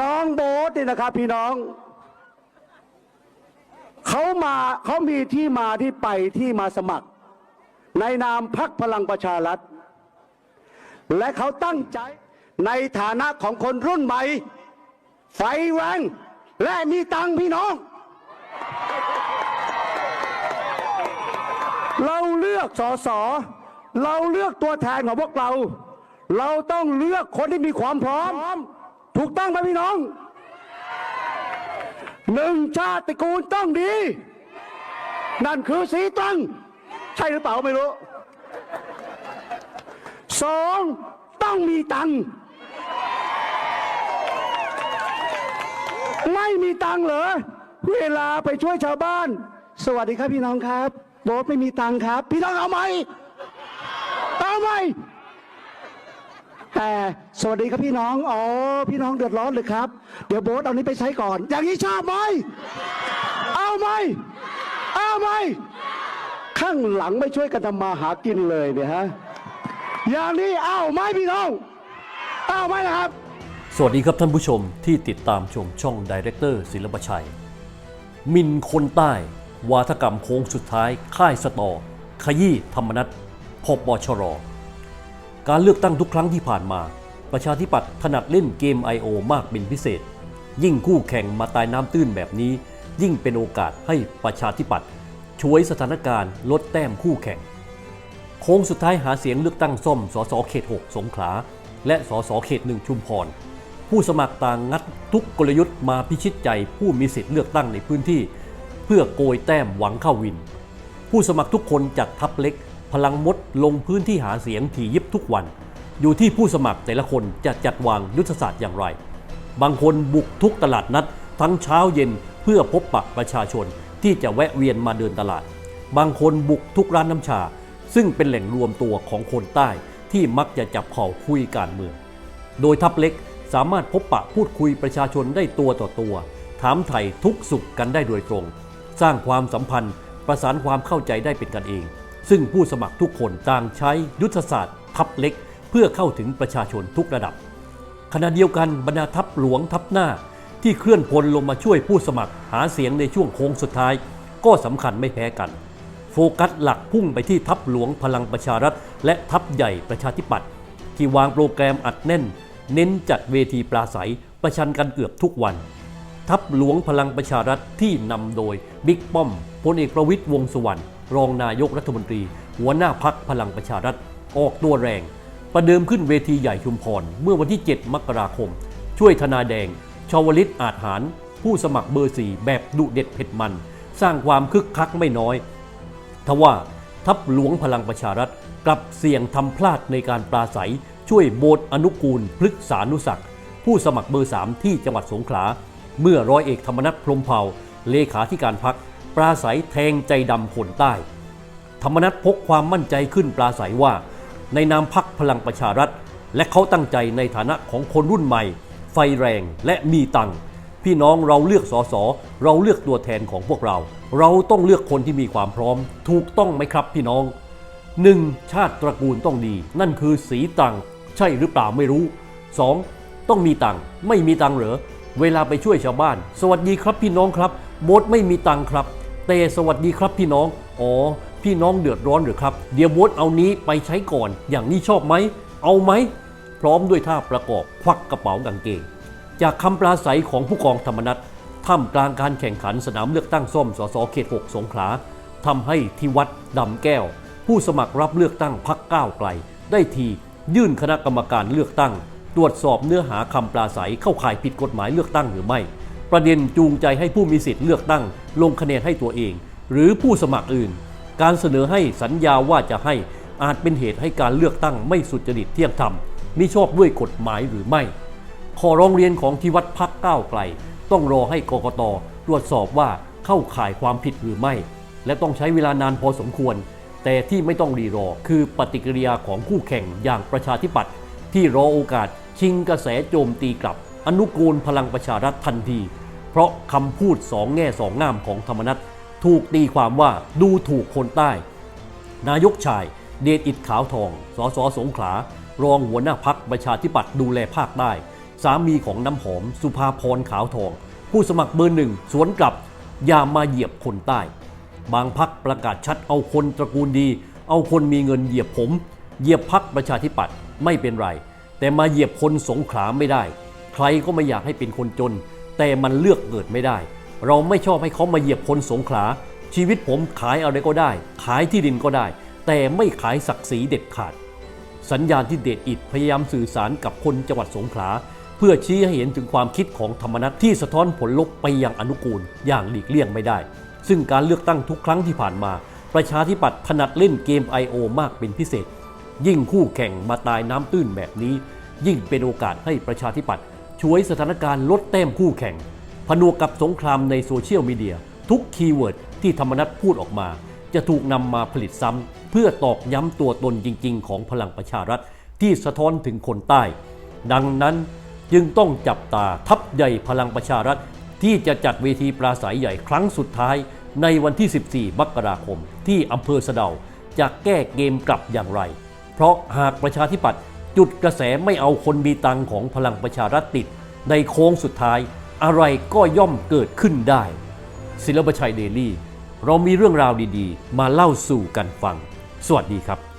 น้องโบ๊ทนี่นะครับ พี่น้อง เขามาเขามีที่มาที่ไปที่มาสมัคร ในนามพักพลังประชารัฐ และเขาตั้งใจในฐานะของคนรุ่นใหม่ ไฟแรงและมีตังพี่น้อง เราเลือกสอสอเราเลือกตัวแทนของพวกเรา เราต้องเลือกคนที่มีความพร้อม ถูกต้องไหมพี่น้องหนึ่งชาติกูลต้องดี นั่นคือสีตรังใช่หรือเปล่าไม่รู้สองต้องมีตังไม่มีตังเหรอเวลาไปช่วยชาวบ้าน สวัสดีครับพี่น้องครับโบ๊ทไม่มีตังครับ พี่น้องเอาไหมเอาไหม แต่สวัสดีครับพี่น้องอ๋อพี่น้องเดือดร้อนเลยครับ เดี๋ยวโบ๊ทเอานี้ไปใช้ก่อน อย่างนี้ชอบไหมเอาไหมเอาไหมข้างหลังไม่ช่วยกันทำมาหากินเลยเนี่ยฮะอย่างนี้เอาไหมพี่น้องเอาไหมนะครับ สวัสดีครับท่านผู้ชมที่ติดตามชมช่องดีเรคเตอร์ศิลปชัย มินคนใต้ วาทกรรมโค้งสุดท้าย ค่ายสตอ ขยี้ธรรมนัตพบชร การเลือกตั้งทุกครั้งที่ผ่านมา ประชาธิปัตย์ถนัดเล่นเกม I.O. มากเป็นพิเศษ ยิ่งคู่แข่งมาตายน้ำตื้นแบบนี้ ยิ่งเป็นโอกาสให้ประชาธิปัตย์ช่วยสถานการณ์ลดแต้มคู่แข่ง โค้งสุดท้ายหาเสียงเลือกตั้งส้มสสเขต 6 สงขลา และสสเขต 1 ชุมพร ผู้สมัครต่างงัดทุกกลยุทธ์มาพิชิตใจผู้มีสิทธิ์เลือกตั้งในพื้นที่ เพื่อโกยแต้มหวังเข้าวิน ผู้สมัครทุกคนจากทัพเล็ก พลังมดลงพื้นที่หาเสียงถี่ยิบทุกวัน อยู่ที่ผู้สมัครแต่ละคนจะจัดวางยุทธศาสตร์อย่างไร บางคนบุกทุกตลาดนัด ทั้งเช้าเย็นเพื่อพบปะประชาชนที่จะแวะเวียนมาเดินตลาด บางคนบุกทุกร้านน้ำชา ซึ่งเป็นแหล่งรวมตัวของคนใต้ที่มักจะจับเข่าคุยการเมือง โดยทัพเล็กสามารถพบปะพูดคุยประชาชนได้ตัวต่อตัว ถามไถ่ทุกสุขกันได้โดยตรง สร้างความสัมพันธ์ประสานความเข้าใจได้เป็นกันเอง ซึ่งผู้สมัครทุกคนต่างใช้ยุทธศาสตร์ทัพเล็ก เพื่อเข้าถึงประชาชนทุกระดับ ขณะเดียวกันบรรดาทัพหลวงทัพหน้าที่เคลื่อนพลลงมาช่วยผู้สมัครหาเสียงในช่วงโค้งสุดท้าย ก็สำคัญไม่แพ้กัน โฟกัสหลักพุ่งไปที่ทัพหลวงพลังประชารัฐ และทัพใหญ่ประชาธิปัตย์ที่วางโปรแกรมอัดแน่น เน้นจัดเวทีปราศัยประชันกันเกือบทุกวัน ทัพหลวงพลังประชารัฐที่นำโดยบิ๊กป้อมพลเอกประวิตยวงสุวรรณ รองนายกรัฐมนตรี หัวหน้าพักพลังประชารัฐ ออกตัวแรง ประเดิมขึ้นเวทีใหญ่ชุมพร เมื่อวันที่ 7 มกราคม ช่วยธนาแดง ชาวลิตอาจหาร ผู้สมัครเบอร์สี่แบบดุเด็ดเผ็ดมัน สร้างความคึกคักไม่น้อย ทว่าทัพหลวงพลังประชารัฐกลับเสี่ยงทำพลาดในการปราศัย ช่วยโบสอนุกูลพฤกษานุศักผู้สมัครเบอร์3ที่จังหวัดสงขลา เมื่อร้อยเอกธรรมนัฐพรมเผ่าเลขาธิการพัก ปราศัยแทงใจดำคนใต้ ธรรมนัฐพกความมั่นใจขึ้นปราศัยว่า ในนามพักพลังประชารัฐ และเขาตั้งใจในฐานะของคนรุ่นใหม่ ไฟแรงและมีตังค์พี่น้องเราเลือกสสเราเลือกตัวแทนของพวกเรา เราต้องเลือกคนที่มีความพร้อม ถูกต้องไหมครับพี่น้องหนึ่งชาติตระกูลต้องดี นั่นคือสีตังใช่หรือเปล่าไม่รู้ 2. ต้องมีตังค์ไม่มีตังค์เหรอเวลาไปช่วยชาวบ้าน สวัสดีครับพี่น้องครับโบทไม่มีตังค์ครับ เตสวัสดีครับพี่น้อง อ๋อ พี่น้องเดือดร้อนหรือครับ เดี๋ยวโบทเอานี้ไปใช้ก่อน อย่างนี้ชอบไหม เอาไหม พร้อมด้วยท่าประกอบควักกระเป๋ากางเกง จากคำปราศัยของผู้กองธรรมนัฐท่ามกลางการแข่งขันสนามเลือกตั้งส้มสสเขต 6 สงขลาทำให้ที่วัดดำแก้ว ผู้สมัครรับเลือกตั้งพักก้าวไกล ได้ทียื่นคณะกรรมการเลือกตั้ง ตรวจสอบเนื้อหาคำปราศัยเข้าข่ายผิดกฎหมายเลือกตั้งหรือไม่ ประเด็นจูงใจให้ผู้มีสิทธิ์เลือกตั้ง ลงคะแนนให้ตัวเอง หรือผู้สมัครอื่น การเสนอให้สัญญาว่าจะให้อาจเป็นเหตุให้การเลือกตั้งไม่สุจริตเที่ยงธรรมมิชอบด้วยกฎหมายหรือไม่ ขอร้องเรียนของที่วัดพักก้าวไกล ต้องรอให้กกตตรวจสอบว่าเข้าข่ายความผิดหรือไม่ และต้องใช้เวลานานพอสมควร แต่ที่ไม่ต้องรีรอ คือปฏิกิริยาของคู่แข่งอย่างประชาธิปัตย์ที่รอโอกาสชิงกระแสโจมตีกลับ อนุกูลพลังประชารัฐทันที เพราะคำพูดสองแง่สองงามของธรรมนัตถูกตีความว่าดูถูกคนใต้ นายกชาย เดชอิดขาวทอง สสสงขลารองหัวหน้าพักประชาธิปัตย์ดูแลภาคใต้ สามีของน้ำหอมสุภาพรขาวทอง ผู้สมัครเบอร์หนึ่งสวนกลับอย่ามาเหยียบคนใต้ บางพักประกาศชัดเอาคนตระกูลดี เอาคนมีเงินเหยียบผม เหยียบพักประชาธิปัตย์ไม่เป็นไร แต่มาเหยียบคนสงขลาไม่ได้ ใครก็ไม่อยากให้เป็นคนจน แต่มันเลือกเกิดไม่ได้ เราไม่ชอบให้เขามาเหยียบคนสงขลา ชีวิตผมขายอะไรก็ได้ ขายที่ดินก็ได้ แต่ไม่ขายศักดิ์ศรีเด็ดขาด สัญญาณที่เดชอิดพยายามสื่อสารกับคนจังหวัดสงขลา เพื่อชี้ให้เห็นถึงความคิดของธรรมนัตที่สะท้อนผลลบไปอย่างอนุกูล อย่างหลีกเลี่ยงไม่ได้ ซึ่งการเลือกตั้งทุกครั้งที่ผ่านมา ประชาธิปัตย์ถนัดเล่นเกม I.O. มากเป็นพิเศษ ยิ่งคู่แข่งมาตายน้ำตื้นแบบนี้ยิ่งเป็นโอกาสให้ประชาธิปัตย์ ช่วยสถานการณ์ลดแต้มคู่แข่ง ผนวกกับสงครามในโซเชียลมีเดีย ทุกคีย์เวิร์ดที่ธรรมนัตพูดออกมา จะถูกนำมาผลิตซ้ำเพื่อตอกย้ำตัวตนจริง ๆ ของพลังประชารัฐที่สะท้อนถึงคนใต้ ดังนั้นจึงต้องจับตาทัพใหญ่พลังประชารัฐ ที่จะจัดเวทีปราศัยใหญ่ครั้งสุดท้าย ในวันที่ 14 มกราคม ที่อำเภอสะเดาจะแก้เกมกลับอย่างไร เพราะหากประชาธิปัตย์ จุดกระแสไม่เอาคนมีตังของพลังประชารัฐติด ในโค้งสุดท้ายอะไรก็ย่อมเกิดขึ้นได้ ศิลปชัยเดลี่ เรามีเรื่องราวดีๆ มาเล่าสู่กันฟัง สวัสดีครับ